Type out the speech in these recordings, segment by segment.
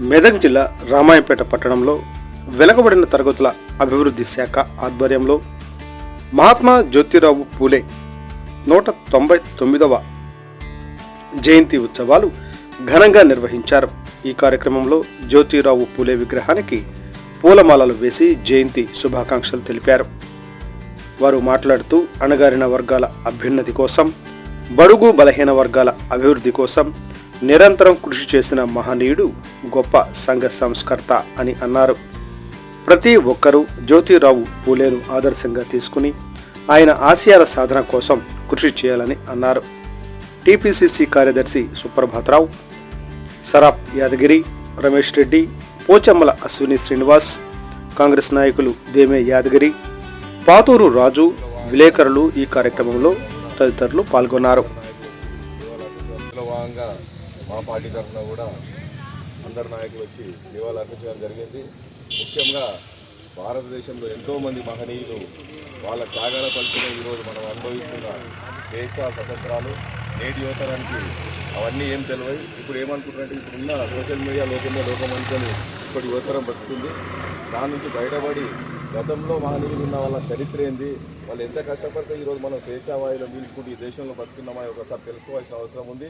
మెదక్ జిల్లా రామాయంపేట పట్టణంలో వెనుకబడిన తరగతుల అభివృద్ధి శాఖ ఆధ్వర్యంలో మహాత్మా జ్యోతిరావు పూలే నూట తొంభై తొమ్మిదవ జయంతి ఉత్సవాలు ఘనంగా నిర్వహించారు. ఈ కార్యక్రమంలో జ్యోతిరావు పూలే విగ్రహానికి పూలమాలలు వేసి జయంతి శుభాకాంక్షలు తెలిపారు. వారు మాట్లాడుతూ అణగారిన వర్గాల అభ్యున్నతి కోసం బడుగు బలహీన వర్గాల అభివృద్ధి కోసం నిరంతరం కృషి చేసిన మహనీయుడు గొప్ప సంఘ సంస్కర్త అని అన్నారు. ప్రతి ఒక్కరూ జ్యోతిరావు పూలేను ఆదర్శంగా తీసుకుని ఆయన ఆశయాల సాధన కోసం కృషి చేయాలని అన్నారు. టీపీసీసీ కార్యదర్శి సుప్రభాతరావు సరాప్ యాదగిరి రమేష్ రెడ్డి పోచమ్మల అశ్విని శ్రీనివాస్ కాంగ్రెస్ నాయకులు దేమే యాదగిరి పాతూరు రాజు విలేకరులు ఈ కార్యక్రమంలో తదితరులు పాల్గొన్నారు. మా పార్టీ తరఫున కూడా అందరు నాయకులు వచ్చి నివాళులు అర్పించడం జరిగింది. ముఖ్యంగా భారతదేశంలో ఎంతోమంది మహనీయులు వాళ్ళ త్యాగాల ఫలితమే ఈరోజు మనం అనుభవిస్తున్న స్వేచ్ఛ స్వతంత్రాలు నేటి యువతరానికి అవన్నీ ఏం తెలియవు ఇప్పుడు ఏమనుకుంటున్నట్టు ఇప్పుడున్న సోషల్ మీడియా లోకంలో లోకం అనుకొని ఇప్పుడు యువతరం బతుకుతుంది దాని నుంచి బయటపడి గతంలో మహనీయులు ఉన్న వాళ్ళ చరిత్ర ఏంది వాళ్ళు ఎంత కష్టపడితే ఈరోజు మనం స్వేచ్ఛావాయులు పీల్చుకుంటూ ఈ దేశంలో బతుకున్నామని ఒకసారి తెలుసుకోవాల్సిన అవసరం ఉంది.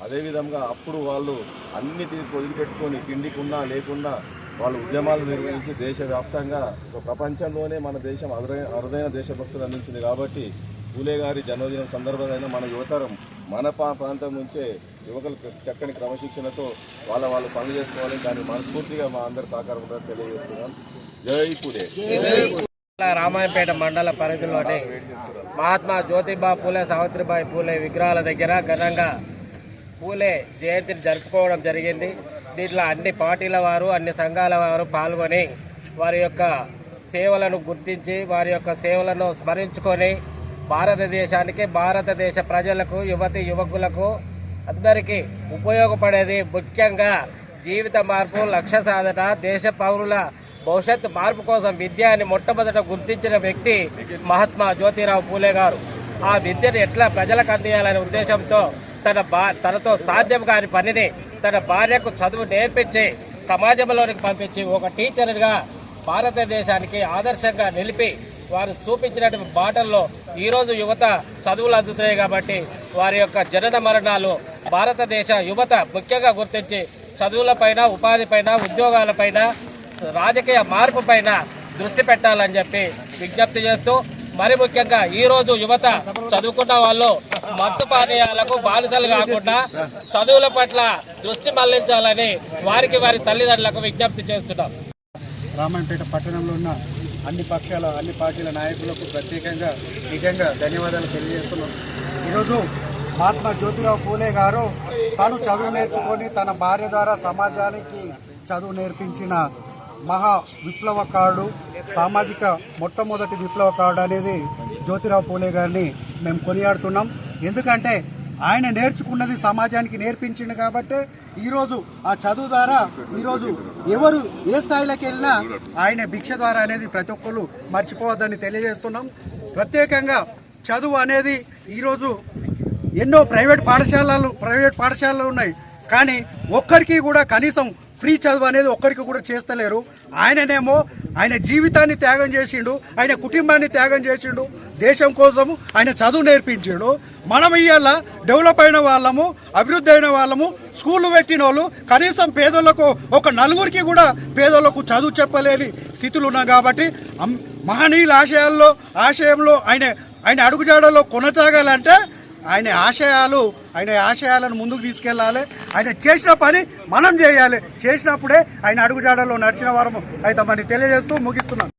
అదేవిధంగా అప్పుడు వాళ్ళు అన్ని వదిలిపెట్టుకొని తిండికున్నా లేకుండా వాళ్ళు ఉద్యమాలు నిర్వహించి దేశవ్యాప్తంగా ఒక ప్రపంచంలోనే మన దేశం అరుదైన అరుదైన దేశభక్తులు అందించింది కాబట్టి పూలే గారి జన్మదినం సందర్భంగా మన యువతరం మన పా ప్రాంతం నుంచే యువకులు చక్కని క్రమశిక్షణతో వాళ్ళ వాళ్ళు పనులు చేసుకోవాలని దాన్ని మనస్ఫూర్తిగా మా అందరి సహకారం కూడా తెలియజేస్తున్నాం. జై పూలే. రామాయపేట మండల పరిధిలోనే మహాత్మా జ్యోతిబా పూలే సావిత్రిబాయి పూలే విగ్రహాల దగ్గర ఘనంగా పూలే జయంతిని జరుపుకోవడం జరిగింది. దీంట్లో అన్ని పార్టీల వారు అన్ని సంఘాల వారు పాల్గొని వారి యొక్క సేవలను గుర్తించి వారి యొక్క సేవలను స్మరించుకొని భారతదేశానికి భారతదేశ ప్రజలకు యువతి యువకులకు అందరికీ ఉపయోగపడేది ముఖ్యంగా జీవిత మార్పు లక్ష్య సాధన దేశ పౌరుల భవిష్యత్తు మార్పు కోసం విద్యాన్ని మొట్టమొదట గుర్తించిన వ్యక్తి మహాత్మా జ్యోతిరావు పూలే గారు. ఆ విద్యను ఎట్లా ప్రజలకు అందియాలనే ఉద్దేశంతో తన బా తనతో సాధ్యం కాని పనిని తన భార్యకు చదువు నేర్పించి సమాజంలోనికి పంపించి ఒక టీచర్గా భారతదేశానికి ఆదర్శంగా నిలిపి వారు చూపించినటువంటి బాటల్లో ఈరోజు యువత చదువులు అందుతున్నాయి కాబట్టి వారి యొక్క జనన మరణాలు భారతదేశ యువత ముఖ్యంగా గుర్తించి చదువులపైన ఉపాధిపైన ఉద్యోగాలపైన రాజకీయ మార్పు పైన దృష్టి పెట్టాలని చెప్పి విజ్ఞప్తి చేస్తూ మరి ముఖ్యంగా ఈ రోజు యువత చదువుకున్న వాళ్ళు మత్తు పానీయాలకు బానిసలు కాకుండా చదువుల పట్ల దృష్టి మళ్ళించాలని వారికి వారి తల్లిదండ్రులకు విజ్ఞప్తి చేస్తున్నాం. రామన్పేట పట్టణంలో ఉన్న అన్ని పక్షాల అన్ని పార్టీల నాయకులకు ప్రత్యేకంగా నిజంగా ధన్యవాదాలు తెలియజేస్తున్నాం. ఈరోజు మహాత్మా జ్యోతిరావు పూలే గారు తను చదువు నేర్చుకొని తన భార్య ద్వారా సమాజానికి చదువు నేర్పించిన మహా విప్లవకారుడు సామాజిక మొట్టమొదటి విప్లవకారుడు అనేది జ్యోతిరావు పూలే గారిని మేము కొనియాడుతున్నాం. ఎందుకంటే ఆయన నేర్చుకున్నది సమాజానికి నేర్పించిండు కాబట్టి ఈరోజు ఆ చదువు ద్వారా ఈరోజు ఎవరు ఏ స్థాయిలోకి వెళ్ళినా ఆయన భిక్ష ద్వారా అనేది ప్రతి ఒక్కరు మర్చిపోవద్దని తెలియజేస్తున్నాం. ప్రత్యేకంగా చదువు అనేది ఈరోజు ఎన్నో ప్రైవేట్ పాఠశాలలు ప్రైవేట్ పాఠశాలలు ఉన్నాయి. కానీ ఒక్కరికి కూడా కనీసం ఫ్రీ చదువు అనేది ఒక్కరికి కూడా చేస్తలేరు. ఆయననేమో ఆయన జీవితాన్ని త్యాగం చేసిండు ఆయన కుటుంబాన్ని త్యాగం చేసిండు దేశం కోసం ఆయన చదువు నేర్పించాడు. మనం ఇవాళ డెవలప్ అయిన వాళ్ళము అభివృద్ధి అయిన వాళ్ళము స్కూళ్ళు పెట్టిన వాళ్ళు కనీసం పేదోళ్ళకు ఒక నలుగురికి కూడా పేదోళ్ళకు చదువు చెప్పలేని స్థితులు ఉన్నాం కాబట్టి మహనీయుల ఆశయాల్లో ఆశయంలో ఆయన ఆయన అడుగుజాడలో కొనసాగాలంటే ఆయన ఆశయాలు ఆయన ఆశయాలను ముందుకు తీసుకెళ్ళాలి. ఆయన చేసిన పని మనం చేయాలి. చేసినప్పుడే ఆయన అడుగుజాడలో నడిచిన వారము అయితే మనకి తెలియజేస్తూ ముగిస్తున్నాం